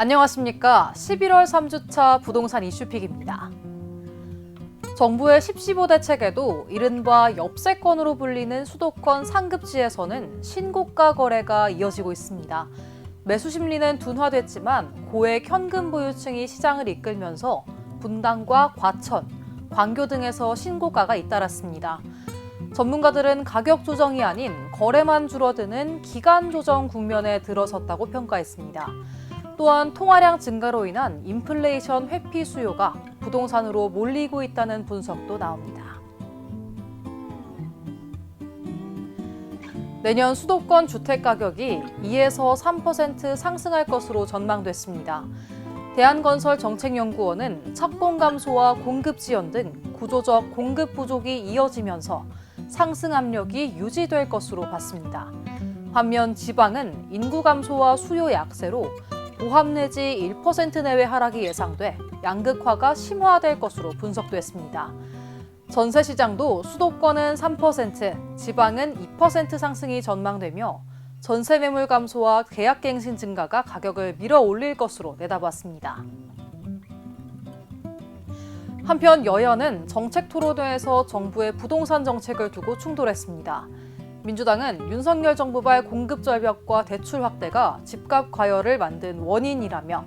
안녕하십니까. 11월 3주차 부동산 이슈픽입니다. 정부의 10.15 대책에도 이른바 엽세권으로 불리는 수도권 상급지에서는 신고가 거래가 이어지고 있습니다. 매수 심리는 둔화됐지만 고액 현금 보유층이 시장을 이끌면서 분당과 과천, 광교 등에서 신고가가 잇따랐습니다. 전문가들은 가격 조정이 아닌 거래만 줄어드는 기간 조정 국면에 들어섰다고 평가했습니다. 또한 통화량 증가로 인한 인플레이션 회피 수요가 부동산으로 몰리고 있다는 분석도 나옵니다. 내년 수도권 주택 가격이 2에서 3% 상승할 것으로 전망됐습니다. 대한건설정책연구원은 착공 감소와 공급 지연 등 구조적 공급 부족이 이어지면서 상승 압력이 유지될 것으로 봤습니다. 반면 지방은 인구 감소와 수요 약세로 보합 내지 1% 내외 하락이 예상돼 양극화가 심화될 것으로 분석됐습니다. 전세 시장도 수도권은 3%, 지방은 2% 상승이 전망되며 전세 매물 감소와 계약갱신 증가가 가격을 밀어 올릴 것으로 내다봤습니다. 한편 여야는 정책 토론회에서 정부의 부동산 정책을 두고 충돌했습니다. 민주당은 윤석열 정부발 공급 절벽과 대출 확대가 집값 과열을 만든 원인이라며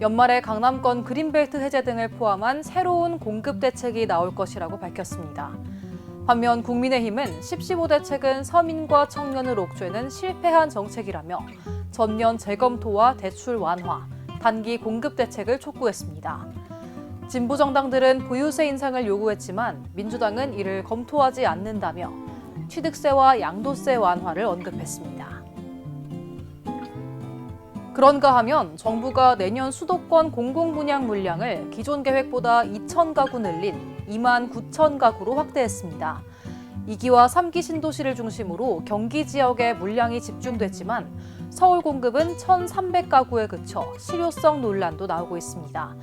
연말에 강남권 그린벨트 해제 등을 포함한 새로운 공급 대책이 나올 것이라고 밝혔습니다. 반면 국민의힘은 10.15 대책은 서민과 청년을 옥죄는 실패한 정책이라며 전면 재검토와 대출 완화, 단기 공급 대책을 촉구했습니다. 진보 정당들은 보유세 인상을 요구했지만 민주당은 이를 검토하지 않는다며 취득세와 양도세 완화를 언급했습니다. 그런가 하면 정부가 내년 수도권 공공분양 물량을 기존 계획보다 2천 가구 늘린 2만 9천 가구로 확대했습니다. 2기와 3기 신도시를 중심으로 경기 지역에 물량이 집중됐지만 서울 공급은 1,300가구에 그쳐 실효성 논란도 나오고 있습니다.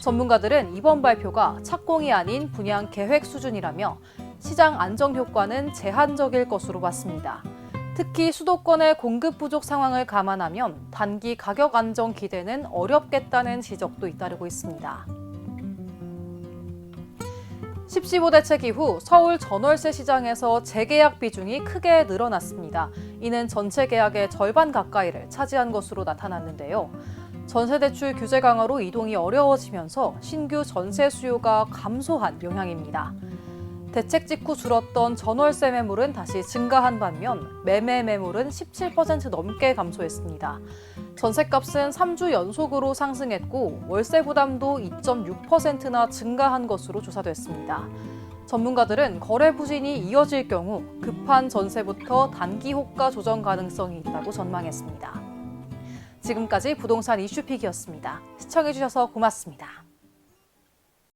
전문가들은 이번 발표가 착공이 아닌 분양 계획 수준이라며 시장 안정 효과는 제한적일 것으로 봤습니다. 특히 수도권의 공급 부족 상황을 감안하면 단기 가격 안정 기대는 어렵겠다는 지적도 잇따르고 있습니다. 10.15 대책 이후 서울 전월세 시장에서 재계약 비중이 크게 늘어났습니다. 이는 전체 계약의 절반 가까이를 차지한 것으로 나타났는데요. 전세대출 규제 강화로 이동이 어려워지면서 신규 전세 수요가 감소한 영향입니다. 대책 직후 줄었던 전월세 매물은 다시 증가한 반면 매매 매물은 17% 넘게 감소했습니다. 전세값은 3주 연속으로 상승했고 월세 부담도 2.6%나 증가한 것으로 조사됐습니다. 전문가들은 거래 부진이 이어질 경우 급한 전세부터 단기 호가 조정 가능성이 있다고 전망했습니다. 지금까지 부동산 이슈픽이었습니다. 시청해주셔서 고맙습니다.